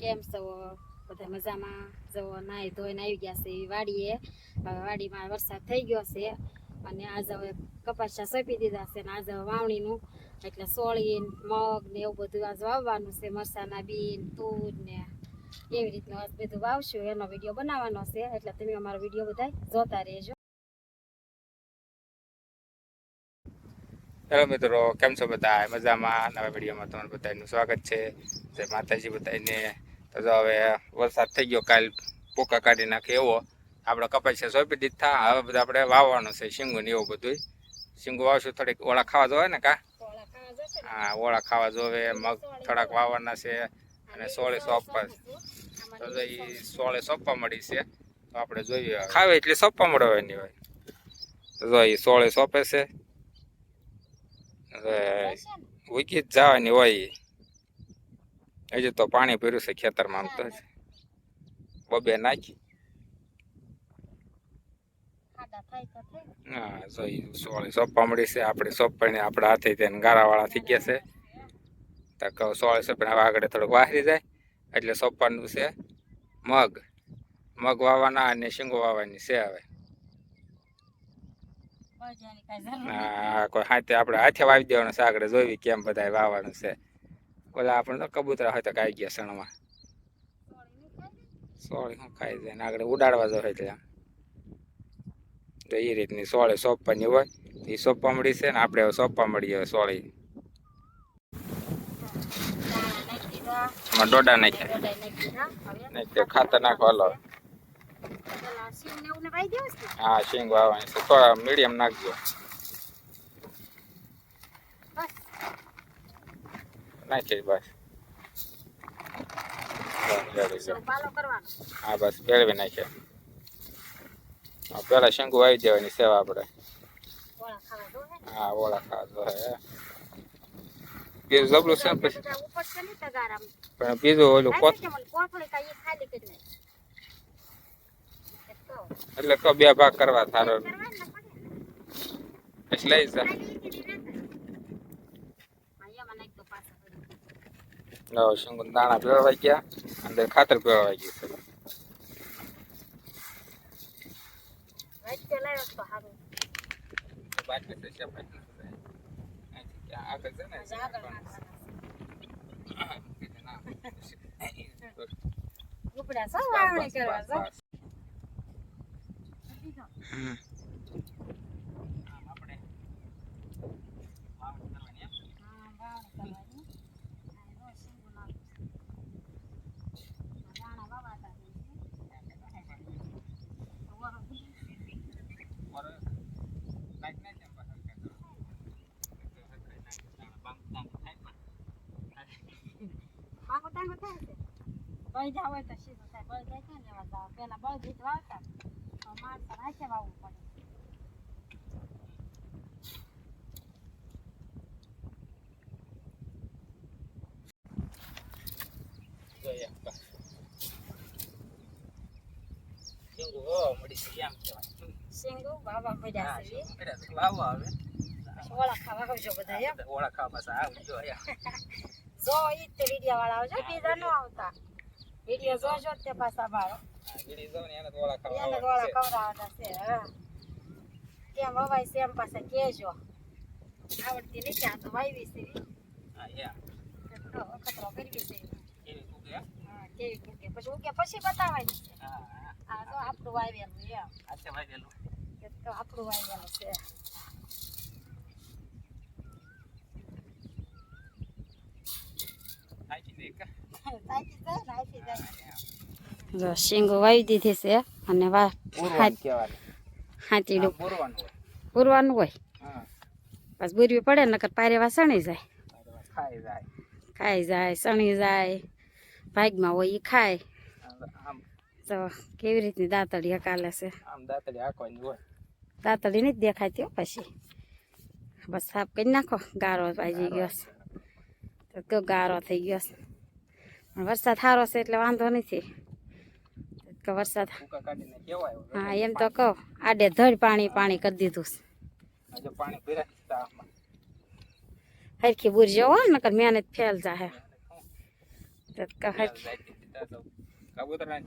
કેમ છો? બધા મજામાં? જવો નાહી ધોઈને આવી ગયા છે વાડીએ. હવે વાડીમાં વરસાદ થઈ ગયો છે અને આજે હવે કપાસા સોંપી દીધા છે ને આજે વાવણીનું. એટલે સોળી મગ ને એવું બધું આજે વાવવાનું છે, મરસાના બીન તૂર ને એવી રીતનું બધું વાવશું. એનો વીડિયો બનાવવાનો છે. એટલે તમે અમારો વીડિયો બધા જોતા રહેજો. હેલો મિત્રો, કેમ છો બધા મજામાં? નવા વિડીયોમાં તમારું બધાનું સ્વાગત છે. જય માતાજી બધાને તો હવે વરસાદ થઈ ગયો કાલ પોકા કાઢી નાખે એવો. આપણે કપાસિયા સોંપી દીધા હવે બધા આપણે વાવવાનું છે શીંગું ને એવું બધું શીંગું વાવશું થોડીક ઓળા ખાવા જોવે ને કા? હા ઓળા ખાવા જોવે મગ થોડાક વાવવાના છે અને સોળે સોંપવા. તો એ સોળે સોંપવા મળી છે. તો આપણે જોઈએ. ખાવે એટલે સોંપવા મળવાની હોય તો જો એ સોળે સોંપે છે. હવે ઉકી જ જવાની હોય. હજી તો પાણી ભર્યું છે ખેતરમાં આમ તો બબે નાખી. હા સોળી સોંપવા મળી છે આપણે સોંપવાની આપણા હાથે તેને ગારાવાળા થઈ ગયા છે. તો કહું સોળી સોંપીને હવે આગળ થોડુંક વાહરી જાય. એટલે સોપવાનું છે મગ. મગ વાવવાના અને શીંગો વાવવાની છે હવે. હા કોઈ હાથે આપણે હાથે વાવી દેવાનું છે આગળ જોઈ કેમ બધા વાવવાનું છે. ઓલા આપણે તો કબૂતરા હોય તો કાઈ ગયા સણમાં સોળી શું ખાઈ જાય આગળ ઉડાડવા જો એટલે. તો એ રીતની સોળી સોપાની હોય એ સોંપવા મળી છે ને આપણે મળી હવે સોળી. ડોડા નાખ્યા. નહીં તે ખાતર નાખવા હલો. હા શીંગ વાવવાની છે. થોડા મીડિયમ નાખજો. નાખી બસ. હા બસ ભેળવી નાખે હા, પેલા શંકુ આવી જવાની સેવા આપણે. હા ઓળા ખાધો હે. બીજું જબલું છે પછી? પણ બીજું ઓલું એટલે તો બે ભાગ કરવા થારો પછી લઈ જા. લાવો શંકુ દાણા ભેળવાઈ ગયા અંદર ખાતર ભેળવાઈ ગયું. છે બાટલી છે શેપાઈ નથી થાય. અહીંથી ક્યાં આગળ છે ને ઉપડા સૌ વાવણી કરવા જો. હમ. હા, વાવણી કરવાની. આ જો શીંગું નાખું છું. આ દાણા વાવાતા હોય છે. વરો. માંગો ટાંગો થાય છે. બળી જાવ હોય તો સીધું થાય. બળી જાય ક્યાં લેવા જાવ? પેલા બળી જાય તો વાવતા. હવે માણસો હાથે વાવવું પડે. શીંગું વાવવા પડ્યા છે ઈ. ઓળા ખાવા આવજો બધા એમ. જો ઈ જ વાળા આવજો બીજા નો આવતા. વીડિયો જોજો જ તે પાછા બાળો એને ગોળા ખવડાવવાના છે હા. કેમ વવાય એમ પાસે કેજો આવડતી નથી આ તો વાવી છે. તો અખતરો કરવી છે. હા કેવી કુકે પછી ઉકે પછી બતાવવાની છે. આ તો આપણું વાવેલું એમ. એ તો આપણું વાવેલું છે સાચી છે ને આપી જાય જો શીંગો વાવી દીધી છે અને વા હાથીડું પૂરવાનું હોય. બસ બુરવી પડે નકર પારેવા સણી જાય. ખાઈ જાય. સણી જાય ભાગમાં હોય એ ખાય. તો કેવી રીતની દાંતડી હકાલે છે? દાંતડી નથી દેખાતી પછી. બસ સાફ કરી નાખો ગારો વાજી ગયો છે. તો કયો ગારો થઈ ગયો છે. વરસાદ સારો છે એટલે વાંધો નથી. કે વરસાદ હા એમ તો કહો. આડે ધડ પાણી પાણી કરી દીધું છે. હરખી બુરજો હો નકર મહેનત ફેલ જાહે. કબૂતરા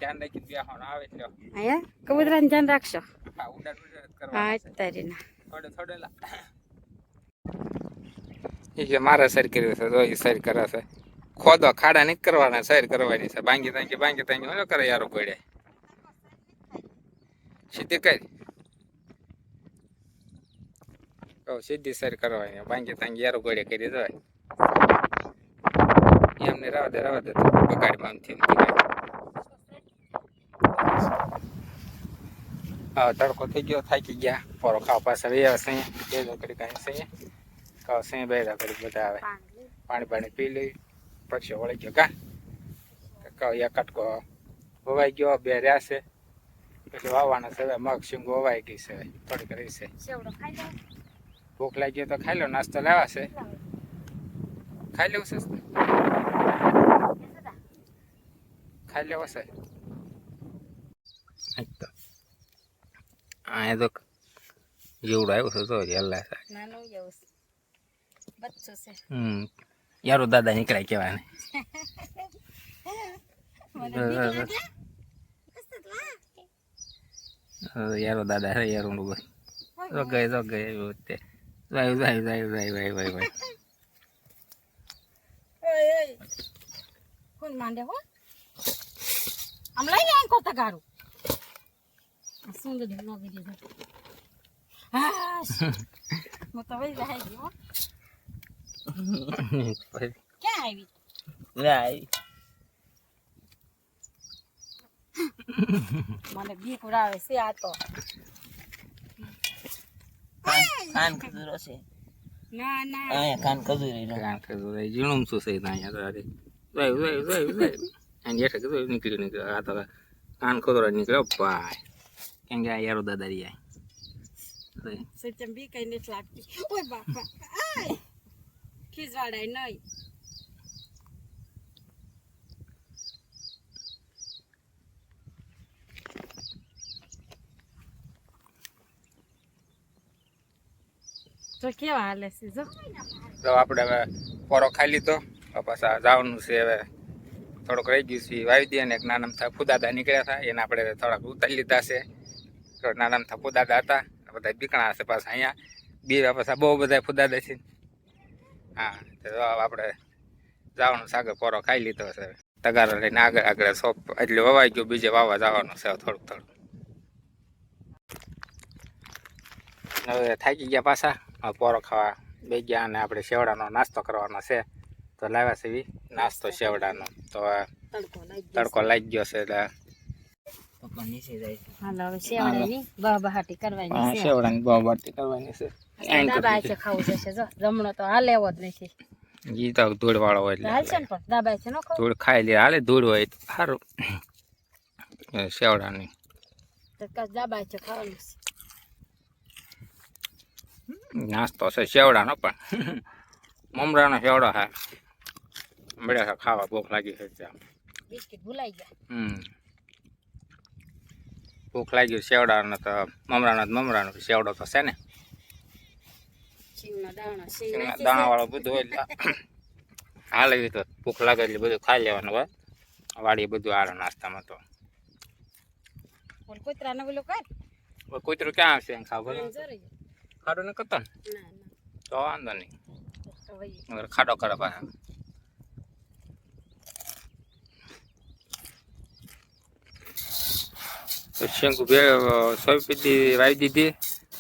કબૂતરાને ધ્યાન રાખશો? હા તારી ઉડાડ જ હા કરવાનું છે તારીના થોડે થોડે લા એ કે મારે સર કર્યું છે, તો એ સર કરે છે. ખોદો, ખાડા નહીં કરવાના સર કરવાની છે. બાંગી તાંગી બાંગી તાંગી ઓલો કરે યારો પડે સીધી કરી કહું સીધી સર કરવાની બાંગી તાંગી યારો ગોળે કરી દેવાય એમને રાવા દે રાવા દે. બગાડીમાં આમથી હા, તડકો થઈ ગયો, થાકી ગયા. પોરો ખાવા પાછા રહ્યા છે બે રોકડી કાંઈ કહો સહી બેઠા કરી બધા આવે. પાણી પાણી પી લઈ પછી વળી ગયો કા એક કટકો વવાઈ ગયો બે રહ્યા છે. પછી વાવવાના છે મગ શીંગો વવાઈ ગઈ છે થોડીક રહી છે. સેવડો ખાઈ જાવ ભૂખ લાગી ગયો તો ખાઈ લો નાસ્તો લેવા છે. ખાઈ લેવું છે? ખાઈ લેવો છે? અહીંયા તો. જેવડું આવ્યું છે તો જ હલ્લા નાનું જેવું છે. બચ્ચું છે. હમ યારો દાદા નીકળાય કેવાય ને. યારો દાદા હે યારો નું ભાઈ તો ગઈ તો ગઈ એવું તે જાય જાય જાય જાય ભાઈ ઓય, ઓય. કોણ માંડે હો. આમ લઈ લે આંકો તગારું સુંદર નો છે હા હું તો વઈ જાય ગઈ ક્યાં આવી મને બીક ઉડાવે છે આ તો કાન ખજૂરો છે ના ના અહીંયા કાન ખજૂરી નો કાંઈ કીધું ભાઈ ઝીણું શું છે ત્યાં યાર અરે જાય જાય જાય જાય અને હેઠે કીધું નીકળ્યું નીકળ્યો આ તો કાન ખોદરો નીકળ્યો ભાઈ કેમ કે આ યારો દાદા રહ્યા સચમ બી કઈ નથી લાગતી ઓય બાપા આય ખીજવાડાય નહીં તો કેવા હાલે છે જો. તો આપણે હવે પોરો ખાઈ લીધો. હવે પાછા જવાનું છે હવે. થોડોક રહી ગયું છે વાવી દઈએ ને એક નાના થા ફુદાદા નીકળ્યા હતા. એને આપણે થોડાક ઉતારી લીધા છે. તો નાના થા ફુદાદા હતા. બધા બીકણા હશે પાછા અહીંયા. બે પાછા બહુ બધા ફુદાદા છે. હા તો આપણે જવાનું સાગર પોરો ખાઈ લીધો છે. તગારો લઈને આગળ આગળ સોપ એટલે વવાઈ ગયો બીજે વાવા જવાનું છે થોડુંક થોડુંક. હવે થાકી ગયા પાછા પોરો ખાવા બે ગયા અને આપણે શેવડાનો નાસ્તો કરવાનો છે. તો લાવ્યા છે નાસ્તો શેવડાનો. તો તડકો લાગી ગયો છે. એટલે પપ્પા નીચે જાય છે. હાલો શેવડાની બહ બહાટી કરવાની છે. દાબા છે ખાવું જશે જો. જમણો તો હાલે જ નથી. ઈ તો ધૂળ વાળો હોય એટલે હાલશે ને પણ? દાબા છે નો ધૂળ ખાઈ લે હાલે ધૂળ હોય તો સારું. શેવડાની. દાબા છે ખાવાનું નાસ્તો છે શેવડાનો પણ. મમરાનો શેવડો હા. મળ્યા છે ખાવા ભૂખ લાગી છે ત્યાં. બિસ્કિટ ભૂલાઈ ગયા. હમ. ભૂખ લાગી શેવડાનો તો મમરાનો મમરાનો શેવડો તો છે ને. સિંગનો દાણો વાળો બધું હોય એટલે હાલ એવી તો ભૂખ લાગે એટલે બધું ખાઈ લેવાનું હોય વાડી બધું આડો નાસ્તામાં તો. કૂતરાને બોલો કર. હવે કૂતરું ક્યાં આવશે એમ ખાવ. ખાડો ને કરતો ને? ના ના. તો વાંધો નહીં. તો ખાડો કરે પાછા. તો શેંકુ બે સોયપીધી વાવી દીધી.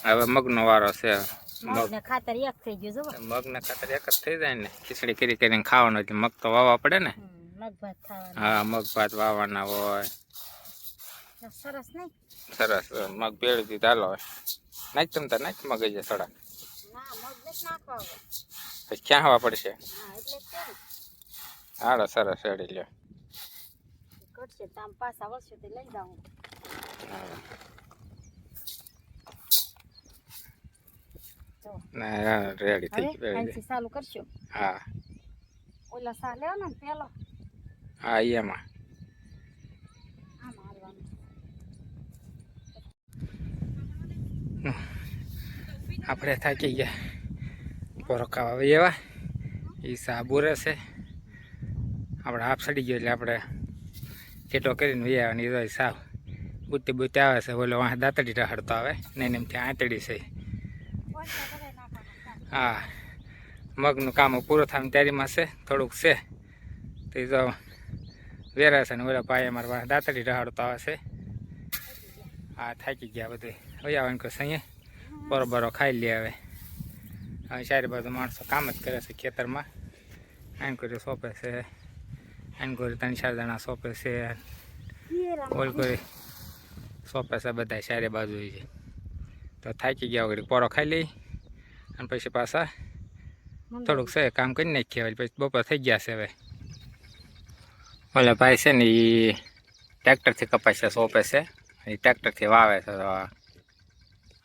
હવે મગનો વારો છે. મગને ખાતર એક થઈ ગયું જો મગને ખાતર એક જ થઈ જાય ને. ખીચડી કરી કરીને ખાવાનું એટલે મગ તો વાવવા પડે ને. મગ ભાત ખાવાના. હા મગ ભાત વાવવાના હોય. સરસ નહીં? સરસ મગ ભેળી દીધા હાલો નાખ તમ તાર નાખ મગ જે થોડા. પછી ક્યાં હવા પડશે. હાલો સરસ રેડી લ્યો. ઘટશે તામ પાછા તે લઈ જાઉં. ના રેડી થઈ અહીંથી ચાલુ કરશો? હા. ઓલા સા લેવાનો ને પેલો? હા એમાં આમ. આપણે થાકી ગયા. પોરો આવી એવા. એ સાબુ રહેશે. આપણે હાફ સડી ગયો એટલે આપણે છેટો કરીને વી આવવાની ને સાવ બુટ્ટી બુટ્ટી આવે છે. ઓલો વાહ દાંતડી રહાડતો આવે. ને એમ એમથી આંતડી છે. હા મગનું કામ પૂરું થાય તૈયારીમાં છે થોડુંક છે. તો એ તો વેરા છે ને વેરા ભાઈ અમારા પાસે દાંતડી રહાડતો આવે છે. હા થાકી ગયા બધું હવે આવે ને અહીંયા? બરોબરો ખાઈ લે હવે. હવે ચારે બાજુ માણસો કામ જ કરે છે ખેતરમાં. આન કરી સોંપે છે આન કરી ત્રણ ચાર જણા સોંપે છે ઓલ કરી સોંપે છે બધા ચારે બાજુ છે તો થાકી ગયા વગર પોરો ખાઈ લઈ અને પછી પાછા થોડુંક છે કામ કરી નાખીએ હવે પછી બપોર થઈ ગયા છે હવે. ઓલા ભાઈ છે ને એ ટ્રેક્ટરથી કપાસિયા સોંપે છે. એ ટ્રેક્ટરથી વાવે છે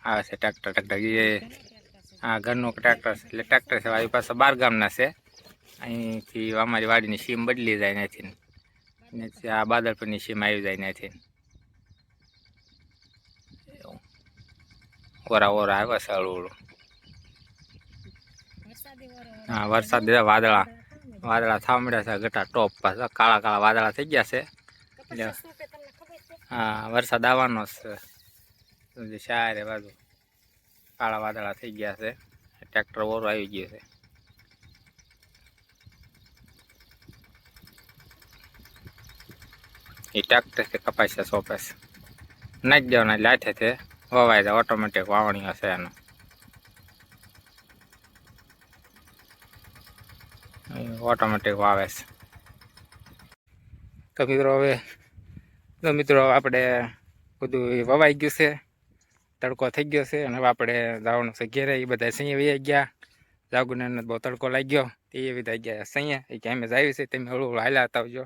આવે છે ટ્રેક્ટર ટ્રેક્ટર. એ હા ઘરનું ટ્રેક્ટર છે એટલે ટ્રેક્ટર છે એ પાસે બાર ગામના છે. અહીંથી અમારી વાડીની સીમ બદલી જાય નથી ને આ બાદરપુરની સીમ આવી જાય ત્યાંથી ઓરા ઓરા આવે છે હળવું હા વરસાદ દીધા વાદળા. વાદળા થવા મળ્યા છે ગટા ટોપ પાછા કાળા કાળા વાદળા થઈ ગયા છે. છે હા વરસાદ આવવાનો છે. શાયરે બાજુ. કાળા વાદળા થઈ ગયા છે. ટ્રેક્ટર ઓરો આવી ગયો છે. એ ટ્રેક્ટરથી કપાસિયા સોંપે છે નાખી દેવાના એટલે હાથેથી વવાય જાય ઓટોમેટિક વાવણીઓ છે એનો. ઓટોમેટિક વાવે છે. તો મિત્રો હવે, તો મિત્રો આપણે બધું વવાઈ ગયું છે, તડકો થઈ ગયો છે, અને હવે આપણે જવાનું છે ઘેરે. એ બધા સૈયા વહી ગયા. જાગુને બહુ તડકો લાગ્યો. એ બધા ગયા સૈયા એ કે અમે જાવી છે, તમે હળવું હાલ્યા હતા આવજો.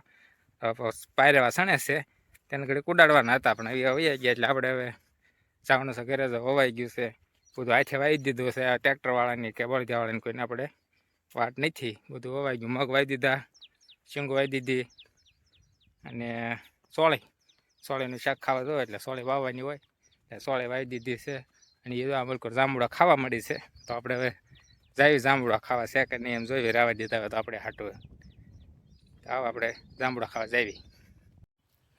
પાયરેવા સણે છે. તેને ઘડી કુડાડવાના હતા, પણ હવે વહી ગયા એટલે આપણે હવે જવાનું છે ઘરે તો વવાઈ ગયું છે. બધું હાથે વાવી દીધું છે, આ ટ્રેક્ટરવાળાની કે બળદિયાવાળાની કોઈને આપણે વાટ નથી. બધું વવાઈ ગયું. મગ વાવી દીધા, શીંગો વાવી દીધી અને સોળી. સોળીનું શાક ખાવા જોઈએ એટલે સોળી વાવવાની હોય. એટલે સોળી વાવી દીધી છે અને એ આ બિલકુલ જાંબુડા ખાવા મળી છે. તો આપણે હવે જાવી જાંબુડા ખાવા છે કે નહીં એમ જોઈએ રાવા દીધા હોય તો આપણે હાટું. આવો આપણે જાંબુડા ખાવા જાવી.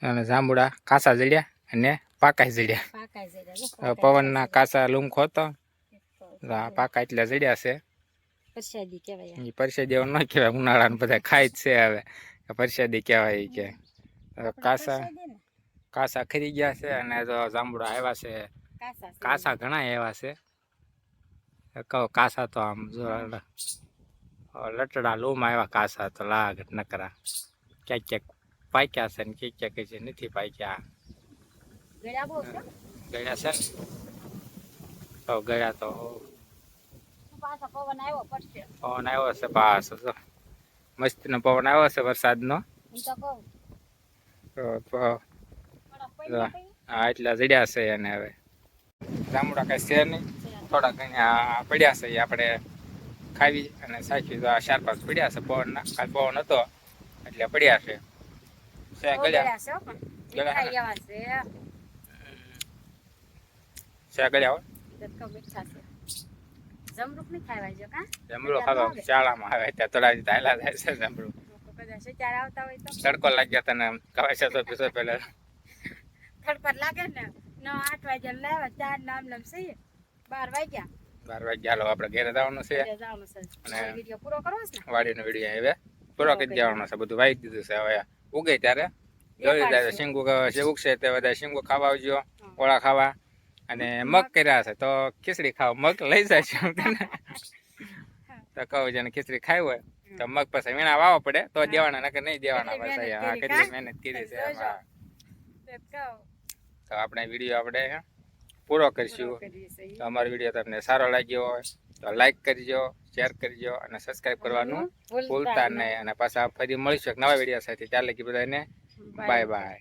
અને જાંબુડા કાસા જડ્યા અને પાકાઈ જડ્યા. પવનના કાસા લૂમખો હતો. પાકા એટલા જડ્યા છે. પરસાદી કહેવાય એ પરસેદી એવું ન કહેવાય ઉનાળાનું બધા ખાય જ છે હવે. પરસાદી કહેવાય કે. કાસા કાસા ખરી ગયા છે અને જો જાંબુડા આવ્યા છે. કાસા ઘણા એવા છે. કહો કાસા તો આમ જો લટડા લૂમ આવ્યા કાસા તો લાગ નકરા. ક્યાંક ક્યાંક પાક્યા છે ને ક્યાંક ક્યાંક નથી પાક્યા. ગયા છે? ને તો ગયા તો પવન આવ્યો? પડશે. પવન આવ્યો છે પાછો તો મસ્તીનો પવન આવ્યો છે વરસાદનો. હું એટલા જડ્યા છે એને હવે. જામુડા કઈ છે નહીં. થોડા ઘણા પડ્યા છે આપણે ખાવી અને સાચી તો આ ચાર પાંચ પડ્યા છે પવનના. કાલ પવન હતો એટલે પડ્યા છે. છે ગળ્યા ગળ્યા છે નહીં ખાવા જો કા? આવે. ત્યાં થોડા રીતે હાલા છે જમરૂ લોકો કદાચ ચાર આવતા હોય તો. તડકો લાગ્યો તને કવાય છે તો પીસો પેલા ખડપડ લાગે ને. ન આઠ વાગ્યા લાવ્યા ચાર નામ નામ બાર વાગ્યા. બાર વાગ્યા હાલો આપણે ઘેરે જવાનું છે. અને- પૂરો કરવો છે વાડીનો વીડિયો હવે પૂરો કરી દેવાનો છે બધું વાઈ દીધું છે હવે. ઉગે ત્યારે. જોઈ જાય શીંગુ ઉગશે તે બધા શીંગુ ખાવા આવજો. ઓળા ખાવા. અને મગ કર્યા છે તો ખીચડી ખાવ મગ લઈ જાય છે તો કહું જેને ખીચડી ખાવી હોય તો મગ પછી વીણા વાવવા પડે. તો દેવાના નકર નહીં દેવાના મહેનત હા કરી, કેટલી મહેનત કરી છે તો આપણે વીડિયો આપણે પૂરો કરીશું. તો અમારો વીડિયો તમને સારો લાગ્યો હોય તો લાઈક કરજો શેર કરજો અને સબસ્ક્રાઈબ કરવાનું ભૂલતા નહીં. અને પાછા ફરી મળીશું નવા વીડિયો સાથે. ત્યારે લગી બધાને બાય બાય